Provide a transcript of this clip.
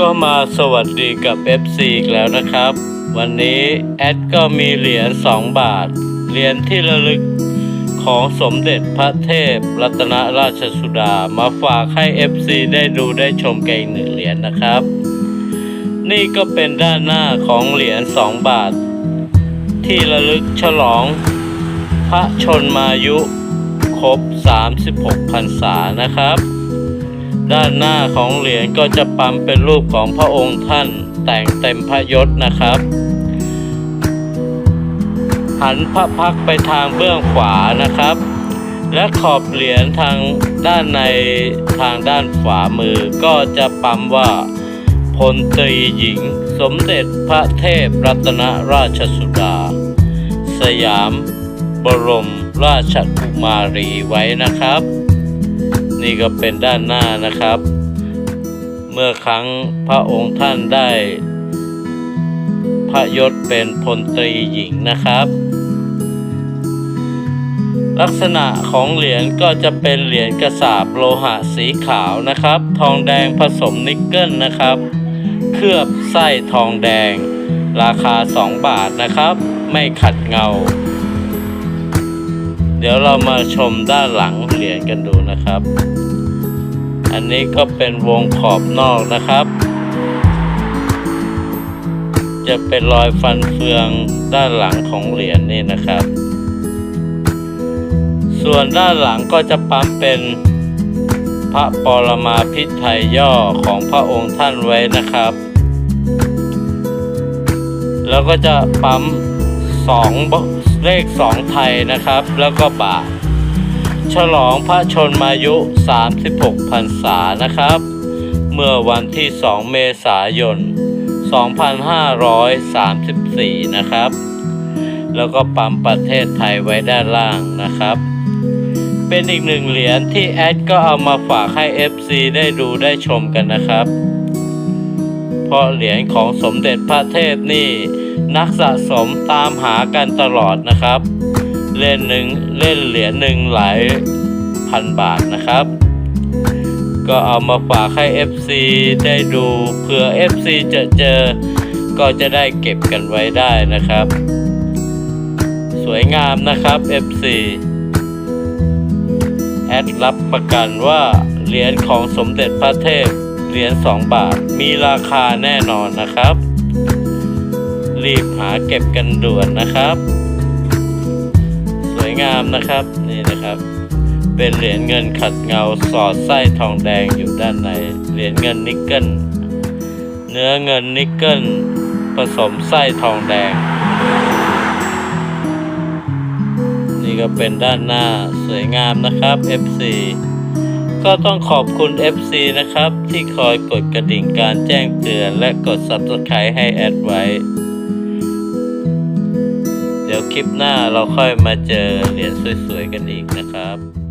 ก็มาสวัสดีกับ FC อีกแล้วนะครับ วันนี้แอดก็มีเหรียญ 2 บาท เหรียญที่ระลึกของสมเด็จพระเทพ รัตนราชสุดามาฝากให้ FC ได้ดูได้ชมกันอีกหนึ่งเหรียญนะครับ นี่ก็เป็นด้านหน้าของเหรียญ 2 บาท ที่ระลึกฉลอง พระชนมายุ ครบ 36พรรษานะครับ ด้านหน้าของเหรียญก็จะปั๊มเป็นรูปของพระองค์ท่านแต่งเต็มพระยศนะครับ หันพระพักไปทางเบื้องขวานะครับ และขอบเหรียญทางด้านในทางด้านขวามือก็จะปั๊มว่าพลตรีหญิงสมเด็จพระเทพรัตนราชสุดา สยามบรมราชกุมารีไว้นะครับ นี่ก็เป็นด้านหน้านะครับ เมื่อครั้งพระองค์ท่านได้ พระยศเป็นพลตรีหญิงนะครับ ลักษณะของเหรียญก็จะเป็นเหรียญกระสาบโลหะสีขาวนะครับ ทองแดงผสมนิกเกิลนะครับ เคลือบไส้ทองแดง ราคา 2 บาทนะครับ ไม่ขัดเงา ดี๋ยวเรามาชมด้านหลังเหรียญกันดูนะครับ อันนี้ก็เป็นวงขอบนอกนะครับ จะเป็นรอยฟันเฟืองด้านหลังของเหรียญนี่นะครับ ส่วนด้านหลังก็จะปั๊มเป็นพระปรมาพิไทยย่อของพระองค์ท่านไว้นะครับ แล้วก็จะปั๊ม สองเลขสองไทยนะครับ แล้วก็บาท ฉลองพระชนมายุ 36พรรษานะครับ เมื่อวันที่ 2 เมษายน 2534 นะครับ แล้วก็ปั๊มประเทศไทยไว้ด้านล่างนะครับ เป็นอีกหนึ่งเหรียญที่แอดก็เอามาฝากให้ FC ได้ดูได้ชมกันนะครับ เพราะเหรียญของสมเด็จพระเทพนี่ นักสะสมตามหากันตลอดนะครับ เล่นหนึ่งเล่นเหรียญหนึ่งหลายพันบาทนะครับ ก็เอามาฝากให้ FC ได้ดูเผื่อ FC จะเจอก็จะได้เก็บกันไว้ได้นะครับ สวยงามนะครับ FC แอดรับประกันว่าเหรียญของสมเด็จพระเทพเหรียญ2บาทมีราคาแน่นอนนะครับ รีบหาเก็บกันด่วนนะครับ สวยงามนะครับนี่นะครับ เป็นเหรียญเงินขัดเงาสอดไส้ทองแดงอยู่ด้านในเหรียญเงินนิกเกิลเนื้อเงินนิกเกิลผสมไส้ทองแดง นี่ก็เป็นด้านหน้าสวยงามนะครับ FC ก็ต้องขอบคุณ FC นะครับ ที่คอยกดกระดิ่งการแจ้งเตือนและกด Subscribe ให้แอดไว้ เดี๋ยวคลิปหน้าเราค่อยมาเจอเหรียญสวยๆกันอีกนะครับ